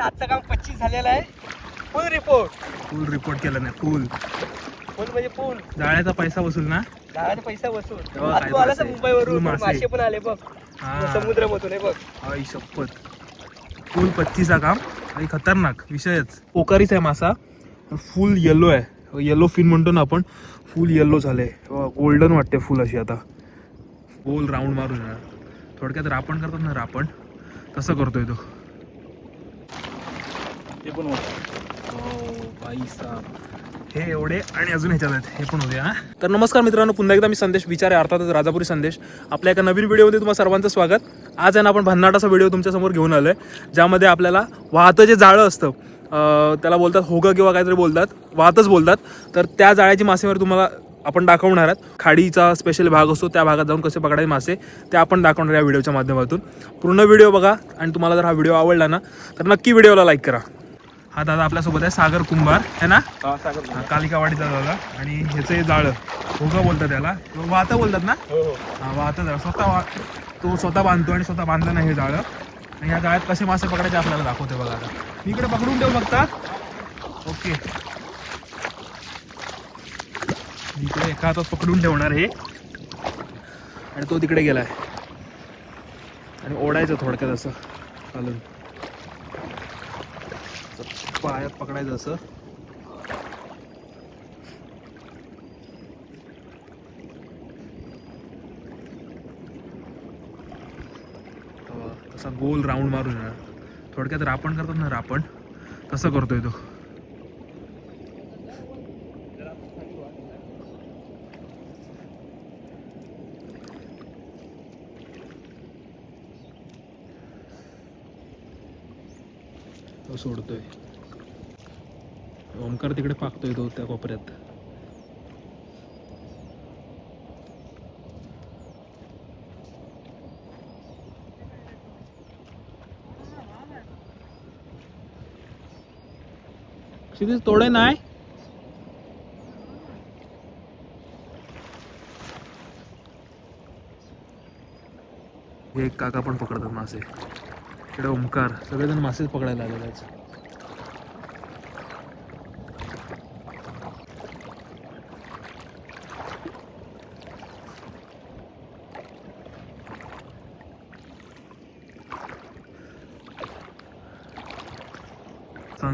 आजचं काम पच्चीस झालेलं आहे. फुल रिपोर्ट फुल रिपोर्ट केलं नाही फुल फुल म्हणजे फुल जाळ्याचा पैसा वसूल ना? दहाचा पैसा वसूल. तेव्हा आज काय तू आला मासे? मुंबईवरून फुल मासे. मासे पण आले बघ. हा. समुद्रामधून आहे बघ. आई शपथ. फुल पच्चीचा काम. आणि खतरनाक विषयच. पोकारीच आहे मासा. फुल येलो आहे. येलो फिन म्हणतो ना आपण फुल येलो झाले गोल्डन वाटते फुल अशी आता. गोल राऊंड मारून येणार. थोडक्यात रापण करतात ना रापण? तसं करतोय तो. ते पण बाई साहेब हे एवढे आणि अजून ह्याच्यात आहेत. हे पण होते हा. तर नमस्कार मित्रांनो पुन्हा एकदा मी संदेश विचारे अर्थातच राजापुरी संदेश. आपल्या एका नवीन व्हिडिओमध्ये तुम्हाला सर्वांचं स्वागत. आज आहे ना आपण भन्नाटाचा व्हिडिओ तुमच्यासमोर घेऊन आलो आहे ज्यामध्ये आपल्याला वाहतं जे जाळं असतं त्याला बोलतात होगं किंवा काहीतरी बोलतात वाहतच बोलतात. तर त्या जाळ्याची मासेमारी तुम्हाला आपण दाखवणार आहात. खाडीचा स्पेशल भाग असतो त्या भागात जाऊन कसे पकडायचे मासे ते आपण दाखवणार या व्हिडिओच्या माध्यमातून. पूर्ण व्हिडिओ बघा आणि तुम्हाला जर हा व्हिडिओ आवडला ना तर नक्की व्हिडिओला लाईक करा. हा दादा आपल्यासोबत आहे सागर कुंभार. है ना? हा, कालिकावाडीचा दादा. आणि ह्याचं हे जाळं. होगा बोलतात त्याला वाहतं बोलतात ना? हो, हा. वाहतं जाळं. स्वतः वा तो स्वतः बांधतो आणि स्वतः बांधलं नाही हे जाळं. आणि ह्या जाळ्यात कसे मासे पकडायचे आपल्याला दाखवते बघा आता. मी इकडे पकडून ठेव बघता? ओके. मी इकडे एका हातात पकडून ठेवणार हे आणि तो तिकडे गेलाय. आणि ओढायचं थोडक्यात असं. घालून पायात पकडायचं असं. तसा गोल राऊंड मारून येणार थोडक्यात रापण करतात ना रापण? तसं करतोय तो सोडतोय. ओमकार तिकडे पाकतोय तो त्या कोपऱ्यात. क्षितिज तोडे नाही हे एक काका पण पकडतात मासे. इकडे ओमकार सगळेजण मासेच पकडायला आलेले आहेत.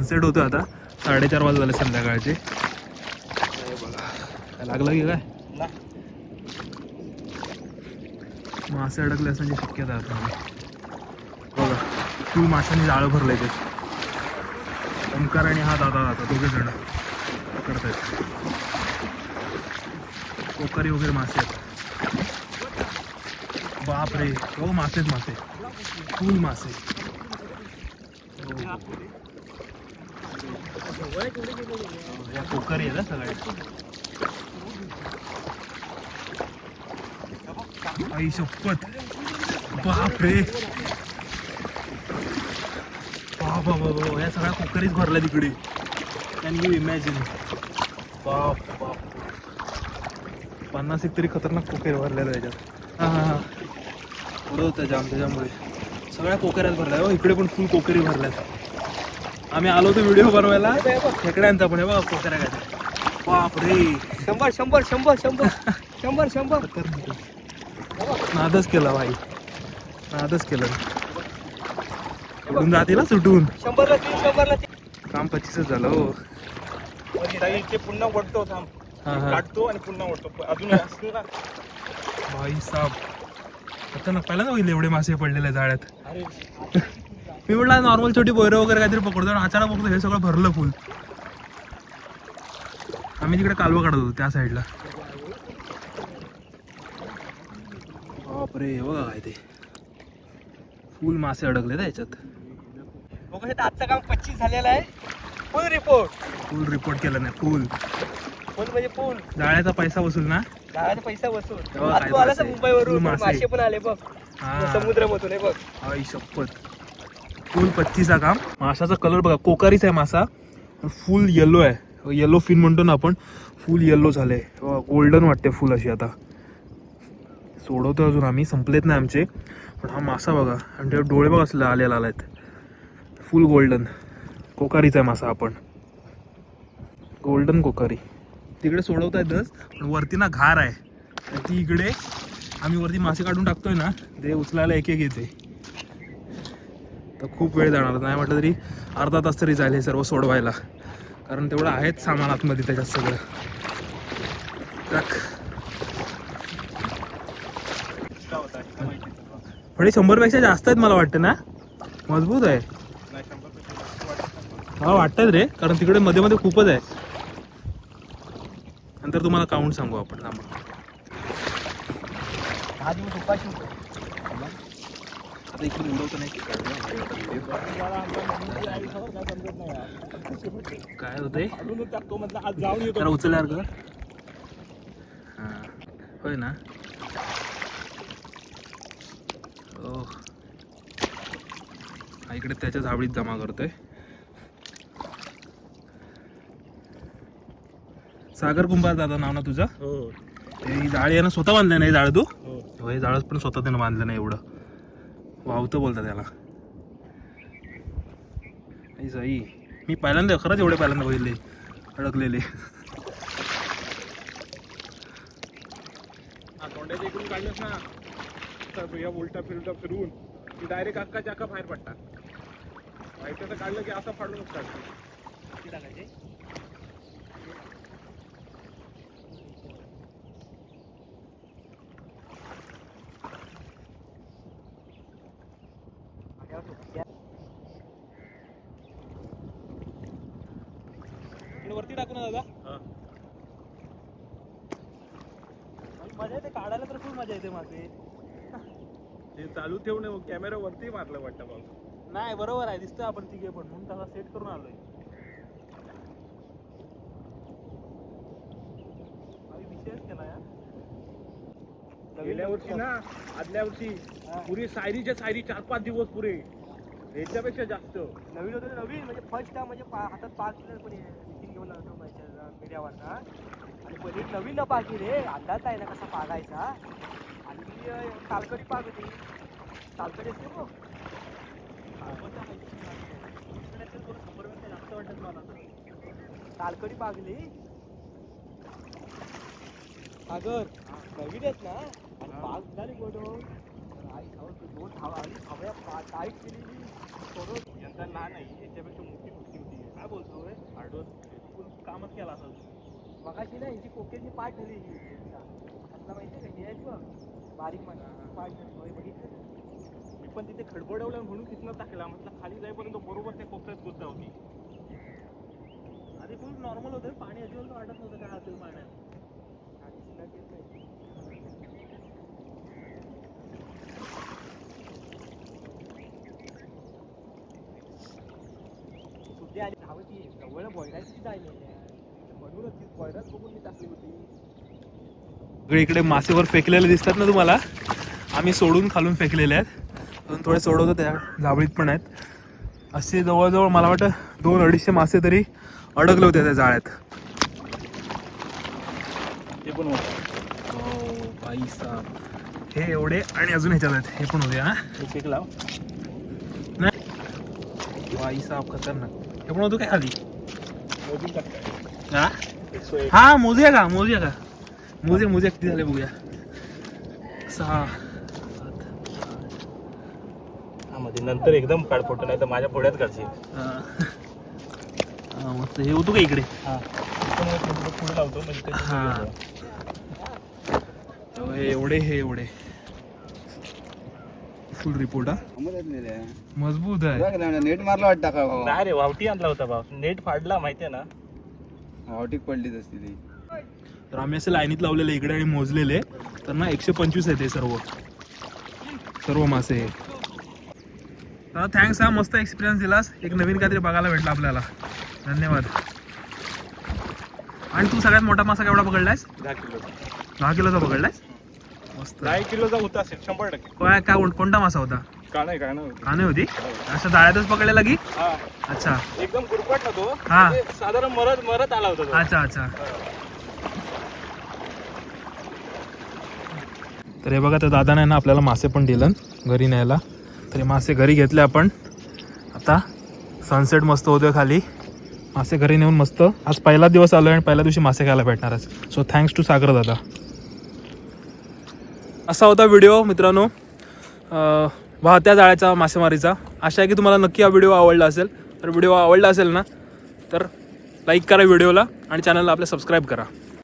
सनसेट होतो आता. साडेचार वाजता झाले संध्याकाळचे. लागला बघा की काय? मासे अडकले असण्याची शक्यता आता. बघा तू माशांनी जाळं भरलंय ते. ओंकार आणि हा दादा आता दोघे जण. करतायत. कोकरी वगैरे मासे आहेत. बाप रे हो मासेच मासे. फुल मासे. या कुकर आहे ना सगळ्या आई शपथ. बाप रे बाबा बाबा या सगळ्या कुकरीच भरल्या तिकडे कॅन यू इमॅजिन बाप बाप. पन्नास एक तरी खतरनाक कोकेर भरलेला त्याच्यात हां हां हां. पुढं होतं जाम त्याच्यामुळे. सगळ्या कोकऱ्यात भरल्या हो इकडे पण फुल कोकरी भरल्यात. आम्ही आलो होतो व्हिडिओ बनवायला. खेकड्यांचा पण बघा कोकऱ्या काय बाप रे शंभर शंभर शंभर शंभर. शंभर शंभर. नादच केला भाई. नादच केलं. उडून जाते ना सुटून. शंभरला तीन शंभरला तीन. काम पच्चीसच झालं हो. ते पुन्हा वडतो थांब. काढतो आणि पुन्हा वडतो अजून असतो ना. भाई साब. आता ना पहिल्यांदा होईल एवढे मासे पडलेले जाळ्यात. अरे. मी म्हटलं नॉर्मल छोटी बोयरं वगैरे काहीतरी पकडतो आणि अचानक बघतो हे सगळं भरलं फुल आम्ही तिकडे कालवा काढत होतो त्या साईडला बापरे बघा काय ते. फुल मासे अडकले ना याच्यात. बघू शकता आजचं काम पच्चीस झालेलं आहे. फुल रिपोर्ट फुल रिपोर्ट केलं नाही फुल फुल म्हणजे फुल जाळ्याचा पैसा वसूल ना? दहाचा पैसा वसूल. आला मासे? मुंबईवरून मासे. पण आले बघ. समुद्रामधून आहे बघ. आई शपथ. फुल पच्चीचा काम. माशाचा कलर बघा कोकारीच आहे मासा. फुल येलो आहे. येलो फिन म्हणतो ना आपण फुल येलो झाले गोल्डन वाटते फुल अशी आता. सोडवतो अजून आम्ही संपलेत नाही आमचे. पण हा मासा बघा आणि ते डोळे बघा असले आलेला आहेत फुल गोल्डन कोकारीचा मासा आपण. गोल्डन कोकारी. तिकडे सोडवता येतच पण वरती ना घार आहे. ती इकडे आम्ही वरती मासे काढून टाकतोय ना ते उचलायला एक एक येते. तर खूप वेळ जाणार नाही म्हटलं तरी अर्धा तास तरी जाईल हे सर्व सोडवायला. कारण तेवढं आहेच सामान आतमध्ये त्याच्यात सगळं. टाक. शंभरपेक्षा जास्त आहेत मला वाटतं ना? मजबूत आहे. नाही शंभरपेक्षा हा वाटतात रे कारण तिकडे मध्ये मध्ये खूपच आहे. नंतर तुम्हाला काउंट सांगू आपण. थांबा दहा दिवस उपाशी होतो आता इकडे उडवतो नाही. की काय होते काढूनच टाकतो म्हटलं आज जाऊन येतो जरा उचलल्यावर कर हा. होय ना? ओ हा इकडे त्याच्या झावळीत जमा करतोय. सागर कुंभार दादा नाव ना तुझं? हो. हे जाळी आहे ना स्वतः बांधलं नाही जाळ तू? हो. हो, हे जाळच पण स्वतः त्यानं बांधलं नाही एवढं. वावतं बोलतात त्याला आई जाई मी पहिल्यांदा खरंच एवढे पहिल्यांदा बघितले अडकलेले. हा इकडून काढलंस ना तर उलटा फिरटा फिरवून की डायरेक्ट अक्का चाका बाहेर पडतात. माहिती तर काढलं की असं फाडूनच काढतो वरती टाकू ना दादा. हा. मजा येते काढायला तर खूप मजा येते मासे ते चालू ठेवून कॅमेरा वरती मारलं वाटतं मग नाही बरोबर आहे दिसतोय आपण तिघे पण. म्हणून त्याला सेट करून आलोय. आम्ही विषयच केला यार गेल्या वर्षी ना आदल्या वर्षी पुरी सायरीच्या सायरी चार पाच दिवस पुरे. याच्यापेक्षा जास्त. नवीन होतं नवीन. म्हणजे फर्स्ट टाइम म्हणजे पा- हातात पाच पण मिटिंग घेऊन आलो मीडियावर ना आणि पहिले नवीन ना पाकी रे. अंदाज आहे ना कसा पागायचा आणि तालकडी पाग होती तालकडी असते बघ. तालकडी पागली. सागर नवीन आहेत ना? आणि पाग झाली गोडो. आई खाऊ दोन धावा आणि खवया टाईट केलेली. सोडून. यंदा लहान आहे याच्यापेक्षा मोठी मोठी होती काय बोलतोय हार्डवर कामच केला असेल मगाशी ना यांची कोकेची पाठ झाली. आता माहिती का? हे बघ. बारीक माणसं पाठ झाली. बघितलं? मी पण तिथे खडबडवलं म्हणून तिथनं टाकला म्हटलं खाली जाईपर्यंत बरोबर त्या कोपऱ्यात गुद्दा होती. आधी खूप नॉर्मल होतं. पाणी अजिबात वाटत नव्हतं. काय असेल पाण्यात आणि तिला तेच नाही. सुट्टी आली धावती जवळ बॉयलाची जायला म्हणूनच ती बॉयलाच बघून मी टाकली होती सगळे इकडे मासेवर फेकलेले दिसतात ना तुम्हाला? आम्ही सोडून खालून फेकलेले आहेत. अजून थोडे सोडवतो त्या जावळीत पण आहेत. असे जवळजवळ मला वाटतं दोन अडीचशे मासे तरी अडकले होते त्या जाळ्यात. ते पण होतं. हो. हे एवढे आणि अजून ह्याच्यात आहेत. हे पण होते हा. एक एक लाव. नाही. खतरनाक. हे पण होतो काय खाली हा? हा मोजूया का? मोजूया का? मोजे मोजे किती झाले बघूया. सहा. मध्ये नंतर एकदम काढ फोटो नाही तर माझ्या पुढ्यात काढशील हा. हा, मस्त. हे होतो का इकडे? हा. पुढे लावतो म्हणजे ते हा. हे एवढे हे एवढे. फुल रिपोर्ट हा? मजबूत आहे. नेट मारला वाटतं का? नाही रे वावटी आणला होता भाव नेट फाडला माहितीये ना? आवटीक पडलीच असती ती. तर आम्ही असे लाईनीत लावलेले इकडे आणि मोजलेले. तर ना एकशे पंचवीस आहे ते सर्व. सर्व मासे. दादा थँक्स हा मस्त एक्सपिरियन्स दिलास. एक नवीन काहीतरी बघायला भेटलं आपल्याला. धन्यवाद. आणि तू सगळ्यात मोठा मासा केवढा पकडलायस? दहा किलो. दहा किलोचा पकडलायस? मस्त. दहा किलोचा होता असेल शंभर टक्के. काय काय कोणता मासा होता? का नाही काय नाही काने होती? असं जाळ्यातच पकडलेला की हा. अच्छा. एकदम गुरपट ना तो हा. म्हणजे साधारण मरत मरत आला होता तो. अच्छा अच्छा. तर हे बघा त्या दादाने ना आपल्याला मासे पण दिलं घरी न्यायला. तर हे मासे घरी घेतले आपण. आता सनसेट मस्त होतोय खाली. मासे घरी नेऊन मस्त. आज पहिला दिवस आलोय आणि पहिल्या दिवशी मासे खायला भेटणारच. सो थँक्स टू सागर दादा. असा होता व्हिडिओ मित्रांनो. वाहत्या जाळ्याचा मासेमारीचा. आशा आहे की तुम्हाला नक्की हा व्हिडिओ आवडला असेल. तर व्हिडिओ आवडला असेल ना तर लाईक करा व्हिडिओला आणि चॅनलला आपल्या सबस्क्राईब करा.